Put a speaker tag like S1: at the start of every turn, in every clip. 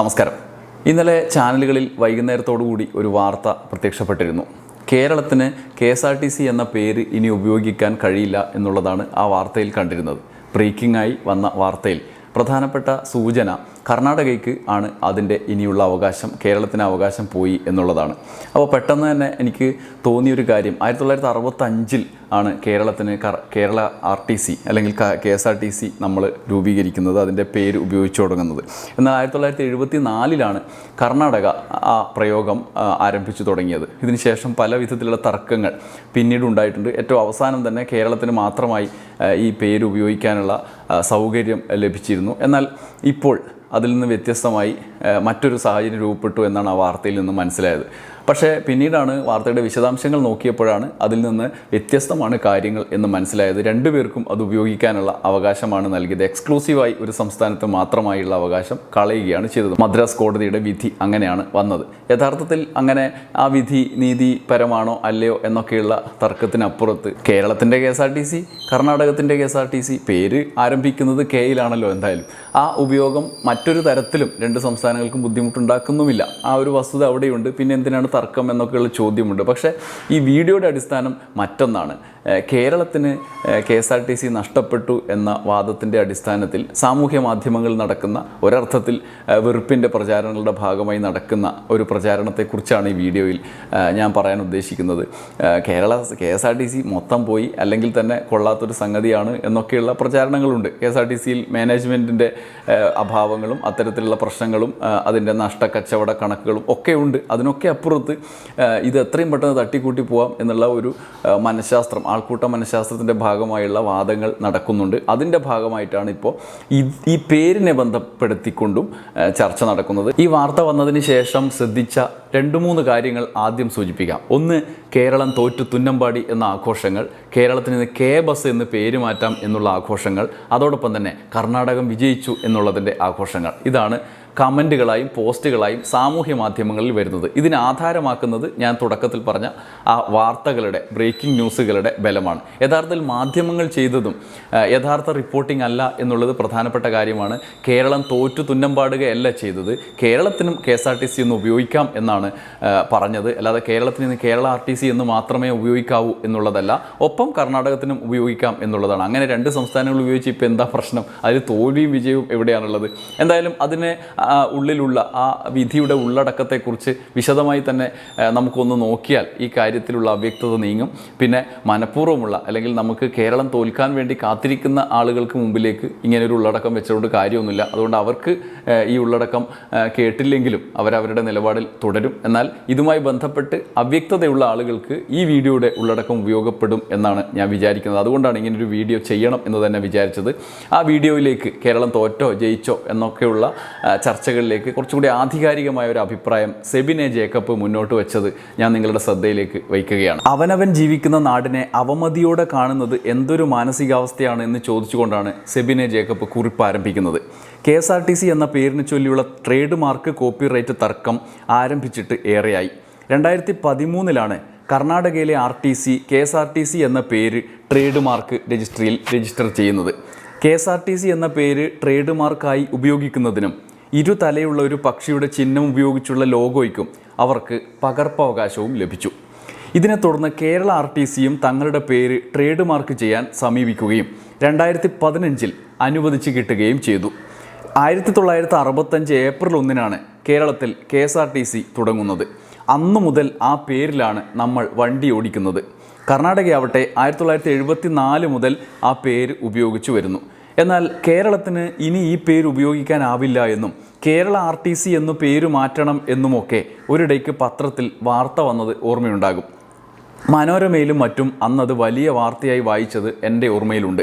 S1: നമസ്കാരം. ഇന്നലെ ചാനലുകളിൽ വൈകുന്നേരത്തോടുകൂടി ഒരു വാർത്ത പ്രത്യക്ഷപ്പെട്ടിരുന്നു. കേരളത്തിന് K S R T C എന്ന പേര് ഇനി ഉപയോഗിക്കാൻ കഴിയില്ല എന്നുള്ളതാണ് ആ വാർത്തയിൽ കണ്ടിരുന്നത്. ബ്രേക്കിംഗ് ആയി വന്ന വാർത്തയിൽ പ്രധാനപ്പെട്ട സൂചന കർണാടകയ്ക്ക് ആണ് അതിന്റെ ഇനിയുള്ള അവകാശം കേരളത്തിന് അവകാശം പോയി എന്നുള്ളതാണ്. അപ്പോൾ പെട്ടെന്ന് തന്നെ എനിക്ക് തോന്നിയൊരു കാര്യം ആയിരത്തി തൊള്ളായിരത്തി അറുപത്തഞ്ചിൽ ആണ് കേരളത്തിന് കേരള ആർ ടി സി അല്ലെങ്കിൽ K S R T C നമ്മൾ രൂപീകരിക്കുന്നത് അതിന്റെ പേര് ഉപയോഗിച്ചു തുടങ്ങുന്നത്. എന്നാൽ ആയിരത്തി തൊള്ളായിരത്തി എഴുപത്തി നാലിലാണ് കർണാടക ആ പ്രയോഗം ആരംഭിച്ചു തുടങ്ങിയത്. ഇതിനുശേഷം പല വിധത്തിലുള്ള തർക്കങ്ങൾ പിന്നീട് ഉണ്ടായിട്ടുണ്ട്. ഏറ്റവും അവസാനം തന്നെ കേരളത്തിന് മാത്രമായി ഈ പേര് ഉപയോഗിക്കാനുള്ള സൗകര്യം ലഭിച്ചിരുന്നു. എന്നാൽ ഇപ്പോൾ അതിൽ നിന്ന് വ്യത്യസ്തമായി മറ്റൊരു സാഹചര്യം രൂപപ്പെട്ടു എന്നാണ് ആ വാർത്തയിൽ നിന്ന് മനസ്സിലായത്. പക്ഷേ പിന്നീടാണ് വാർത്തയുടെ വിശദാംശങ്ങൾ നോക്കിയപ്പോഴാണ് അതിൽ നിന്ന് വ്യത്യസ്തമാണ് കാര്യങ്ങൾ എന്ന് മനസ്സിലായത്. രണ്ടുപേർക്കും അത് ഉപയോഗിക്കാനുള്ള അവകാശമാണ് നൽകിയത്. എക്സ്ക്ലൂസീവായി ഒരു സംസ്ഥാനത്ത് മാത്രമായുള്ള അവകാശം കളയുകയാണ് ചെയ്തത്. മദ്രാസ് കോടതിയുടെ വിധി അങ്ങനെയാണ് വന്നത്. യഥാർത്ഥത്തിൽ അങ്ങനെ ആ വിധി നീതിപരമാണോ അല്ലയോ എന്നൊക്കെയുള്ള തർക്കത്തിനപ്പുറത്ത് കേരളത്തിന്റെ K S R T C കർണാടകത്തിന്റെ K S R T C പേര് ആരംഭിക്കുന്നത് കെയിലാണല്ലോ എന്തായാലും. ആ ഉപയോഗം മറ്റൊരു തരത്തിലും രണ്ട് സംസ്ഥാനങ്ങൾക്കും ബുദ്ധിമുട്ടുണ്ടാക്കുന്നുമില്ല. ആ ഒരു വസ്തുത അവിടെയുണ്ട്. പിന്നെ എന്തിനാണ് തർക്കം എന്നൊക്കെയുള്ള ചോദ്യമുണ്ട്. പക്ഷേ ഈ വീഡിയോയുടെ അടിസ്ഥാനം മറ്റൊന്നാണ്. കേരളത്തിന് K S R T C നഷ്ടപ്പെട്ടു എന്ന വാദത്തിന്റെ അടിസ്ഥാനത്തിൽ സാമൂഹ്യ മാധ്യമങ്ങളിൽ നടക്കുന്ന ഒരർത്ഥത്തിൽ വെറുപ്പിന്റെ പ്രചാരണങ്ങളുടെ ഭാഗമായി നടക്കുന്ന ഒരു പ്രചാരണത്തെക്കുറിച്ചാണ് ഈ വീഡിയോയിൽ ഞാൻ പറയാൻ ഉദ്ദേശിക്കുന്നത്. Kerala K S R T C മൊത്തം പോയി അല്ലെങ്കിൽ തന്നെ കൊള്ളാത്തൊരു സംഗതിയാണ് എന്നൊക്കെയുള്ള പ്രചാരണങ്ങളുണ്ട്. കെ എസ് ആർ ടി സിയിൽ മാനേജ്മെന്റിന്റെ അഭാവങ്ങളും അത്തരത്തിലുള്ള പ്രശ്നങ്ങളും അതിന്റെ നഷ്ടക്കച്ചവട കണക്കുകളും ഒക്കെ ഉണ്ട്. അതിനൊക്കെ അപ്പുറത്ത് ഇത് എത്രയും പെട്ടെന്ന് തട്ടിക്കൂട്ടി പോവാം എന്നുള്ള ഒരു മനഃശാസ്ത്രം. ആൾക്കൂട്ട മനഃശാസ്ത്രത്തിന്റെ ഭാഗമായുള്ള വാദങ്ങൾ നടക്കുന്നുണ്ട്. അതിന്റെ ഭാഗമായിട്ടാണ് ഇപ്പോൾ ഈ പേരിനെ ബന്ധപ്പെടുത്തിക്കൊണ്ടും ചർച്ച നടക്കുന്നത്. ഈ വാർത്ത വന്നതിന് ശേഷം ശ്രദ്ധിച്ച രണ്ട് മൂന്ന് കാര്യങ്ങൾ ആദ്യം സൂചിപ്പിക്കാം. ഒന്ന് കേരളം തോറ്റു തുന്നമ്പാടി എന്ന ആഘോഷങ്ങൾ കേരളത്തിന് ഇന്ന് കെ ബസ് എന്ന് പേര് മാറ്റാം എന്നുള്ള ആഘോഷങ്ങൾ അതോടൊപ്പം തന്നെ കർണാടകം വിജയിച്ചു എന്നുള്ളതിന്റെ ആഘോഷങ്ങൾ. ഇതാണ് കമന്റുകളായും പോസ്റ്റുകളായും സാമൂഹ്യ മാധ്യമങ്ങളിൽ വരുന്നത്. ഇതിനെ ആധാരമാക്കുന്നത് ഞാൻ തുടക്കത്തിൽ പറഞ്ഞ ആ വാർത്തകളുടെ ബ്രേക്കിംഗ് ന്യൂസുകളുടെ ബലമാണ്. യഥാർത്ഥത്തിൽ മാധ്യമങ്ങൾ ചെയ്തതും യഥാർത്ഥ റിപ്പോർട്ടിംഗ് അല്ല എന്നുള്ളത് പ്രധാനപ്പെട്ട കാര്യമാണ്. കേരളം തോറ്റു തുന്നമ്പാടുകയല്ല ചെയ്തത്. കേരളത്തിനും K S R T C എന്ന് ഉപയോഗിക്കാം എന്നാണ് പറഞ്ഞത്. അല്ലാതെ കേരളത്തിന് ഇന്ന് കേരള ആർ ടി സി എന്ന് മാത്രമേ ഉപയോഗിക്കാവൂ എന്നുള്ളതല്ല ഒപ്പം കർണാടകത്തിനും ഉപയോഗിക്കാം എന്നുള്ളതാണ്. അങ്ങനെ രണ്ട് സംസ്ഥാനങ്ങൾ ഉപയോഗിച്ച് ഇപ്പോൾ എന്താ പ്രശ്നം? അതിൽ തോൽവിയും വിജയവും എവിടെയാണുള്ളത്? എന്തായാലും അതിനെ ഉള്ളിലുള്ള ആ വിധിയുടെ ഉള്ളടക്കത്തെക്കുറിച്ച് വിശദമായി തന്നെ നമുക്കൊന്ന് നോക്കിയാൽ ഈ കാര്യത്തിലുള്ള അവ്യക്തത നീങ്ങും. പിന്നെ മനഃപൂർവമുള്ള അല്ലെങ്കിൽ നമുക്ക് കേരളം തോൽക്കാൻ വേണ്ടി കാത്തിരിക്കുന്ന ആളുകൾക്ക് മുമ്പിലേക്ക് ഇങ്ങനെ ഒരു ഉള്ളടക്കം വെച്ചതുകൊണ്ട് കാര്യമൊന്നുമില്ല. അതുകൊണ്ട് അവർക്ക് ഈ ഉള്ളടക്കം കേട്ടില്ലെങ്കിലും അവരവരുടെ നിലപാടിൽ തുടരും. എന്നാൽ ഇതുമായി ബന്ധപ്പെട്ട് അവ്യക്തതയുള്ള ആളുകൾക്ക് ഈ വീഡിയോയുടെ ഉള്ളടക്കം ഉപയോഗപ്പെടും എന്നാണ് ഞാൻ വിചാരിക്കുന്നത്. അതുകൊണ്ടാണ് ഇങ്ങനൊരു വീഡിയോ ചെയ്യണം എന്ന് തന്നെ വിചാരിച്ചത്. ആ വീഡിയോയിലേക്ക് കേരളം തോറ്റോ ജയിച്ചോ എന്നൊക്കെയുള്ള ചർച്ചകളിലേക്ക് കുറച്ചുകൂടി ആധികാരികമായ ഒരു അഭിപ്രായം സെബിനെ ജേക്കബ് മുന്നോട്ട് വെച്ചത് ഞാൻ നിങ്ങളുടെ ശ്രദ്ധയിലേക്ക് വയ്ക്കുകയാണ്. അവനവൻ ജീവിക്കുന്ന നാടിനെ അവമതിയോടെ കാണുന്നത് എന്തൊരു മാനസികാവസ്ഥയാണ് എന്ന് ചോദിച്ചുകൊണ്ടാണ് സെബിനെ ജേക്കബ് കുറിപ്പ് ആരംഭിക്കുന്നത്. K S R T C എന്ന പേരിന് ചൊല്ലിയുള്ള ട്രേഡ് മാർക്ക് കോപ്പിറൈറ്റ് തർക്കം ആരംഭിച്ചിട്ട് ഏറെയായി. രണ്ടായിരത്തി പതിമൂന്നിലാണ് കർണാടകയിലെ R T C K S R T C എന്ന പേര് ട്രേഡ് മാർക്ക് രജിസ്ട്രിയിൽ രജിസ്റ്റർ ചെയ്യുന്നത്. K S R T C എന്ന പേര് ട്രേഡ് മാർക്കായി ഉപയോഗിക്കുന്നതിനും ഇരു തലയുള്ള ഒരു പക്ഷിയുടെ ചിഹ്നം ഉപയോഗിച്ചുള്ള ലോഗോയ്ക്കും അവർക്ക് പകർപ്പവകാശവും ലഭിച്ചു. ഇതിനെ തുടർന്ന് കേരള ആർ ടി സിയും തങ്ങളുടെ പേര് ട്രേഡ് മാർക്ക് ചെയ്യാൻ സമീപിക്കുകയും രണ്ടായിരത്തി പതിനഞ്ചിൽ അനുവദിച്ച് കിട്ടുകയും ചെയ്തു. ആയിരത്തി തൊള്ളായിരത്തി അറുപത്തഞ്ച് ഏപ്രിൽ ഒന്നിനാണ് കേരളത്തിൽ K S R T C തുടങ്ങുന്നത്. അന്നു മുതൽ ആ പേരിലാണ് നമ്മൾ വണ്ടി ഓടിക്കുന്നത്. കർണാടകയാവട്ടെ ആയിരത്തി തൊള്ളായിരത്തി എഴുപത്തി നാല് മുതൽ ആ പേര് ഉപയോഗിച്ചു വരുന്നു. എന്നാൽ കേരളത്തിന് ഇനി ഈ പേര് ഉപയോഗിക്കാനാവില്ല എന്നും കേരള ആർ ടി സി എന്നു പേര് മാറ്റണം എന്നുമൊക്കെ ഒരിടയ്ക്ക് പത്രത്തിൽ വാർത്ത വന്നത് ഓർമ്മയുണ്ടാകും. മനോരമയിലും മറ്റും അന്നത് വലിയ വാർത്തയായി വായിച്ചത് എന്റെ ഓർമ്മയിലുണ്ട്.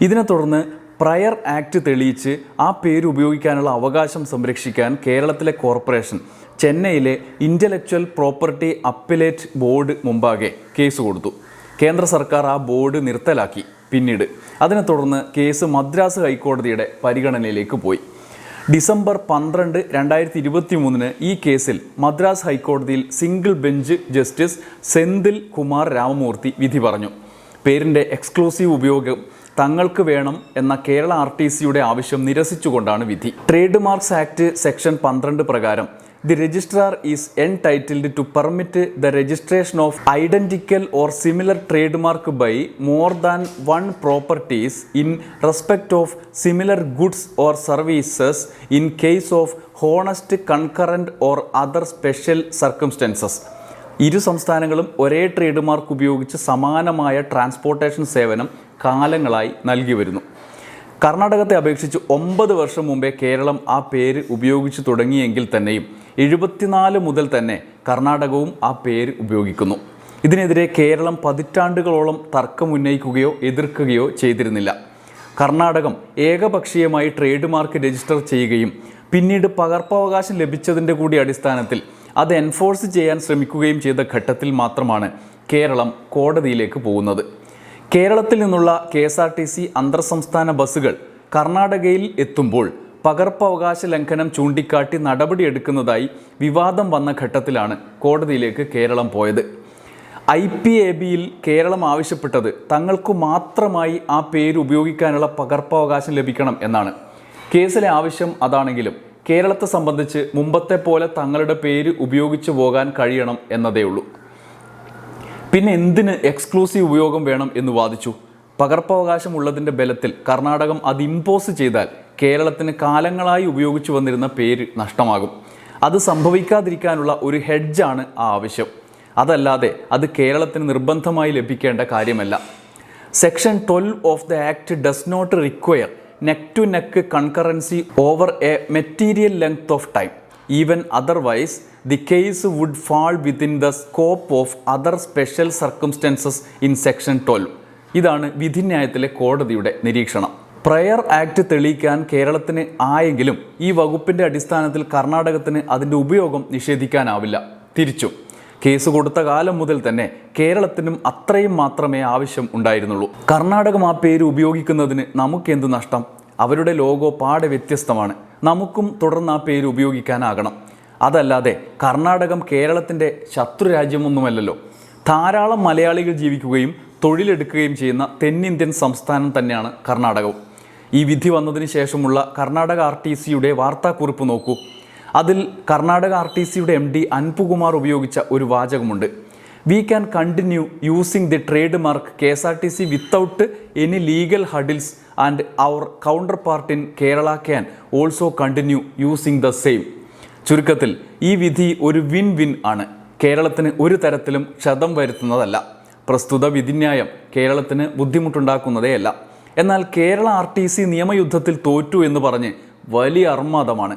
S1: ഇതിനെ തുടർന്ന് പ്രയർ ആക്ട് തെളിയിച്ച് ആ പേര് ഉപയോഗിക്കാനുള്ള അവകാശം സംരക്ഷിക്കാൻ കേരളത്തിലെ കോർപ്പറേഷൻ ചെന്നൈയിലെ ഇന്റലക്ച്വൽ പ്രോപ്പർട്ടി അപ്പിലേറ്റ് ബോർഡ് മുമ്പാകെ കേസ് കൊടുത്തു. കേന്ദ്ര സർക്കാർ ആ ബോർഡ് നിർത്തലാക്കി. പിന്നീട്. അതിനെ തുടർന്ന് കേസ് മദ്രാസ് ഹൈക്കോടതിയുടെ പരിഗണനയിലേക്ക് പോയി. ഡിസംബർ പന്ത്രണ്ട് രണ്ടായിരത്തി ഇരുപത്തി മൂന്നിന് ഈ കേസിൽ മദ്രാസ് ഹൈക്കോടതിയിൽ single bench justice Senthil Kumar Ramamoorthy വിധി പറഞ്ഞു. പേരിന്റെ എക്സ്ക്ലൂസീവ് ഉപയോഗം തങ്ങൾക്ക് വേണം എന്ന കേരള ആർ ടി സിയുടെ ആവശ്യം നിരസിച്ചുകൊണ്ടാണ് വിധി. ട്രേഡ് മാർക്സ് ആക്ട് സെക്ഷൻ പന്ത്രണ്ട് പ്രകാരം the registrar is entitled to permit the registration of identical or similar trade mark by more than one properties in respect of similar goods or services in case of honest concurrent or other special circumstances ഇരു സംസ്ഥാനങ്ങളും ഒരേ trade mark ഉപയോഗിച്ച് സമാനമായ transportation സേവനം കാലങ്ങളായി നൽകി വരുന്നു. കർണാടകത്തെ അപേക്ഷിച്ച് ഒമ്പത് വർഷം മുമ്പേ കേരളം ആ പേര് ഉപയോഗിച്ചു തുടങ്ങിയെങ്കിൽ തന്നെയും എഴുപത്തിനാല് മുതൽ തന്നെ കർണാടകവും ആ പേര് ഉപയോഗിക്കുന്നു. ഇതിനെതിരെ കേരളം പതിറ്റാണ്ടുകളോളം തർക്കം ഉന്നയിക്കുകയോ എതിർക്കുകയോ ചെയ്തിരുന്നില്ല. കർണാടകം ഏകപക്ഷീയമായി ട്രേഡ് മാർക്ക് രജിസ്റ്റർ ചെയ്യുകയും പിന്നീട് പകർപ്പവകാശം ലഭിച്ചതിന്റെ കൂടി അടിസ്ഥാനത്തിൽ അത് എൻഫോഴ്സ് ചെയ്യാൻ ശ്രമിക്കുകയും ചെയ്ത ഘട്ടത്തിൽ മാത്രമാണ് കേരളം കോടതിയിലേക്ക് പോകുന്നത്. കേരളത്തിൽ നിന്നുള്ള K S R T C അന്തർ സംസ്ഥാന ബസ്സുകൾ കർണാടകയിൽ എത്തുമ്പോൾ പകർപ്പവകാശ ലംഘനം ചൂണ്ടിക്കാട്ടി നടപടിയെടുക്കുന്നതായി വിവാദം വന്ന ഘട്ടത്തിലാണ് കോടതിയിലേക്ക് കേരളം പോയത്. ഐ പി എ ബിയിൽ കേരളം ആവശ്യപ്പെട്ടത് തങ്ങൾക്ക് മാത്രമായി ആ പേര് ഉപയോഗിക്കാനുള്ള പകർപ്പവകാശം ലഭിക്കണം എന്നാണ്. കേസിലെ ആവശ്യം അതാണെങ്കിലും കേരളത്തെ സംബന്ധിച്ച് മുമ്പത്തെ പോലെ തങ്ങളുടെ പേര് ഉപയോഗിച്ചു പോകാൻ കഴിയണം എന്നതേ ഉള്ളൂ. പിന്നെ എന്തിന് എക്സ്ക്ലൂസീവ് ഉപയോഗം വേണം എന്ന് വാദിച്ചു? പകർപ്പവകാശം ഉള്ളതിന്റെ ബലത്തിൽ കർണാടകം അത് ഇമ്പോസ് ചെയ്താൽ കേരളത്തിന് കാലങ്ങളായി ഉപയോഗിച്ചു വന്നിരുന്ന പേര് നഷ്ടമാകും. അത് സംഭവിക്കാതിരിക്കാനുള്ള ഒരു ഹെഡ്ജാണ് ആ ആവശ്യം. അതല്ലാതെ അത് കേരളത്തിന് നിർബന്ധമായി ലഭിക്കേണ്ട കാര്യമല്ല. Section twelve of the act does not require neck to neck concurrency over a material length of time. Even otherwise the case would fall within the scope of other special circumstances in section twelve. ഇതാണ് വിധിന്യായത്തിലെ കോടതിയുടെ നിരീക്ഷണം. Prayer act തെളിയിക്കാൻ കേരളത്തിന് ആയെങ്കിലും ഈ വകുപ്പിന്റെ അടിസ്ഥാനത്തിൽ കർണാടകത്തിന് അതിന്റെ ഉപയോഗം നിഷേധിക്കാനാവില്ല. തിരിച്ചു. കേസ് കൊടുത്ത കാലം മുതൽ തന്നെ കേരളത്തിനും അത്രയും മാത്രമേ ആവശ്യം ഉണ്ടായിരുന്നുള്ളൂ. കർണാടകം ആ പേര് ഉപയോഗിക്കുന്നതിന് നമുക്കെന്ത് നഷ്ടം? അവരുടെ ലോഗോ പാടെ വ്യത്യസ്തമാണ്. നമുക്കും തുടർന്ന് ആ പേര് ഉപയോഗിക്കാനാകണം. അതല്ലാതെ കർണാടകം കേരളത്തിന്റെ ശത്രു രാജ്യമൊന്നുമല്ലല്ലോ. ധാരാളം മലയാളികൾ ജീവിക്കുകയും തൊഴിലെടുക്കുകയും ചെയ്യുന്ന തെന്നിന്ത്യൻ സംസ്ഥാനം തന്നെയാണ് കർണാടകവും. ഈ വിധി വന്നതിന് ശേഷമുള്ള കർണാടക ആർ ടി സിയുടെ വാർത്താക്കുറിപ്പ് നോക്കൂ. അതിൽ കർണാടക ആർ ടി സിയുടെ എം ഡി അൻപുകുമാർ ഉപയോഗിച്ച ഒരു വാചകമുണ്ട്. We can continue using the trade mark K S R T C without any legal hurdles and our counterpart in Kerala can also continue using the same ചുരുക്കത്തിൽ ഈ വിധി ഒരു win win ആണ്. കേരളത്തിന് ഒരു തരത്തിലും ക്ഷതം വരുത്തുന്നതല്ല. പ്രസ്തുത വിധിന്യായം കേരളത്തിന് ബുദ്ധിമുട്ടുണ്ടാക്കുന്നതേയല്ല. എന്നാൽ കേരള ആർ ടി സി നിയമയുദ്ധത്തിൽ തോറ്റു എന്ന് പറഞ്ഞ് വലിയ അർമാദമാണ്.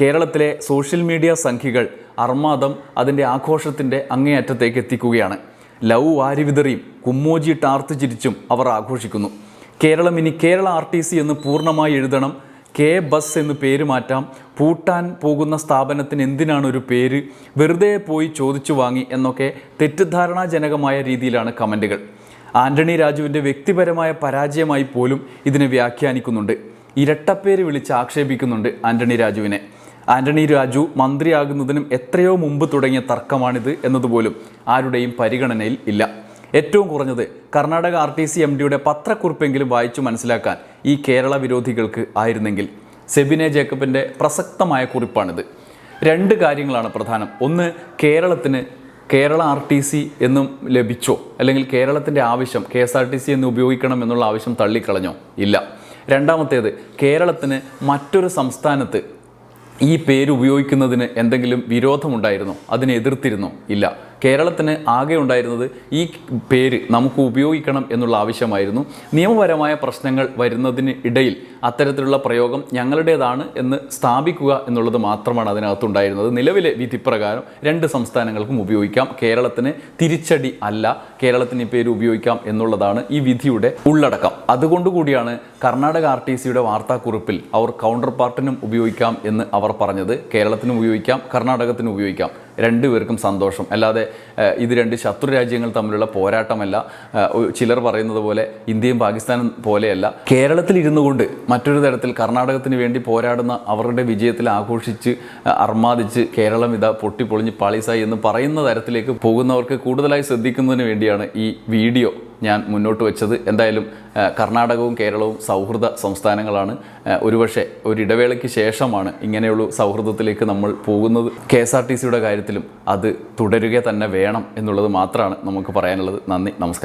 S1: കേരളത്തിലെ സോഷ്യൽ മീഡിയ സംഖികൾ അർമാദം അതിന്റെ ആഘോഷത്തിന്റെ അങ്ങേയറ്റത്തേക്ക് എത്തിക്കുകയാണ്. ലവ് വാരിവിതറിയും കുമ്മോജി ടാർത്ത് ചിരിച്ചും അവർ ആഘോഷിക്കുന്നു. കേരളം ഇനി കേരള ആർ ടി സി എന്ന് പൂർണമായി എഴുതണം. കെ ബസ് എന്ന് പേര് മാറ്റാം. പൂട്ടാൻ പോകുന്ന സ്ഥാപനത്തിന് എന്തിനാണ് ഒരു പേര്? വെറുതെ പോയി ചോദിച്ചു വാങ്ങി എന്നൊക്കെ തെറ്റിദ്ധാരണാജനകമായ രീതിയിലാണ് കമന്റുകൾ ആന്റണി രാജുവിന്റെ വ്യക്തിപരമായ പരാജയമായി പോലും ഇതിനെ വ്യാഖ്യാനിക്കുന്നുണ്ട്. ഇരട്ടപ്പേര് വിളിച്ച് ആക്ഷേപിക്കുന്നുണ്ട് ആന്റണി രാജുവിനെ. ആന്റണി രാജു മന്ത്രിയാകുന്നതിനും എത്രയോ മുമ്പ് തുടങ്ങിയ തർക്കമാണിത് എന്നതുപോലും ആരുടെയും പരിഗണനയിൽ ഇല്ല. ഏറ്റവും കുറഞ്ഞത് Karnataka R T C M ഡിയുടെ പത്രക്കുറിപ്പെങ്കിലും വായിച്ചു മനസ്സിലാക്കാൻ ഈ കേരള വിരോധികൾക്ക് ആയിരുന്നെങ്കിൽ. സെബിനെ ജേക്കബിന്റെ പ്രസക്തമായ കുറിപ്പാണിത്. രണ്ട് കാര്യങ്ങളാണ് പ്രധാനം. ഒന്ന് കേരളത്തിന് കേരള ആർ ടി സി എന്നും ലഭിച്ചോ? അല്ലെങ്കിൽ കേരളത്തിന്റെ ആവശ്യം K S R T C എന്ന് ഉപയോഗിക്കണം എന്നുള്ള ആവശ്യം തള്ളിക്കളഞ്ഞോ? ഇല്ല. രണ്ടാമത്തേത് കേരളത്തിന് മറ്റൊരു സംസ്ഥാനത്ത് ഈ പേര് ഉപയോഗിക്കുന്നതിന് എന്തെങ്കിലും വിരോധമുണ്ടായിരുന്നോ? അതിനെ എതിർത്തിരുന്നോ? ഇല്ല. കേരളത്തിന് ആകെ ഉണ്ടായിരുന്നത് ഈ പേര് നമുക്ക് ഉപയോഗിക്കണം എന്നുള്ള ആവശ്യമായിരുന്നു. നിയമപരമായ പ്രശ്നങ്ങൾ വരുന്നതിന് ഇടയിൽ അത്തരത്തിലുള്ള പ്രയോഗം ഞങ്ങളുടേതാണ് എന്ന് സ്ഥാപിക്കുക എന്നുള്ളത് മാത്രമാണ് അതിനകത്തുണ്ടായിരുന്നത്. നിലവിലെ വിധിപ്രകാരം രണ്ട് സംസ്ഥാനങ്ങൾക്കും ഉപയോഗിക്കാം. കേരളത്തിന് തിരിച്ചടി അല്ല കേരളത്തിന് ഈ പേര് ഉപയോഗിക്കാം എന്നുള്ളതാണ് ഈ വിധിയുടെ ഉള്ളടക്കം. അതുകൊണ്ടുകൂടിയാണ് കർണാടക ആർ ടി സിയുടെ വാർത്താക്കുറിപ്പിൽ അവർ കൗണ്ടർ പാർട്ടിനും ഉപയോഗിക്കാം എന്ന് അവർ പറഞ്ഞത്. കേരളത്തിനും ഉപയോഗിക്കാം കർണാടകത്തിനും ഉപയോഗിക്കാം. രണ്ടുപേർക്കും സന്തോഷം. അല്ലാതെ ഇത് രണ്ട് ശത്രു രാജ്യങ്ങൾ തമ്മിലുള്ള പോരാട്ടമല്ല. ചിലർ പറയുന്നത് പോലെ ഇന്ത്യയും പാകിസ്ഥാനും പോലെയല്ല. കേരളത്തിൽ ഇരുന്നു കൊണ്ട് മറ്റൊരു തരത്തിൽ കർണാടകത്തിന് വേണ്ടി പോരാടുന്ന അവരുടെ വിജയത്തിൽ ആഘോഷിച്ച് അർമാദിച്ച് കേരളം ഇതാ പൊട്ടിപ്പൊളിഞ്ഞ് പാളീസായി എന്ന് പറയുന്ന തരത്തിലേക്ക് പോകുന്നവർക്ക് കൂടുതലായി ശ്രദ്ധിക്കുന്നതിന് വേണ്ടിയാണ് ഈ വീഡിയോ ഞാൻ മുന്നോട്ട് വെച്ചത്. എന്തായാലും കർണാടകവും കേരളവും സൗഹൃദ സംസ്ഥാനങ്ങളാണ്. ഒരുപക്ഷെ ഒരിടവേളയ്ക്ക് ശേഷമാണ് ഇങ്ങനെയുള്ള സൗഹൃദത്തിലേക്ക് നമ്മൾ പോകുന്നത്. കെ എസ് ആർ ടി സിയുടെ കാര്യത്തിലും അത് തുടരുക തന്നെ വേണം എന്നുള്ളത് മാത്രമാണ് നമുക്ക് പറയാനുള്ളത്. നന്ദി നമസ്കാരം.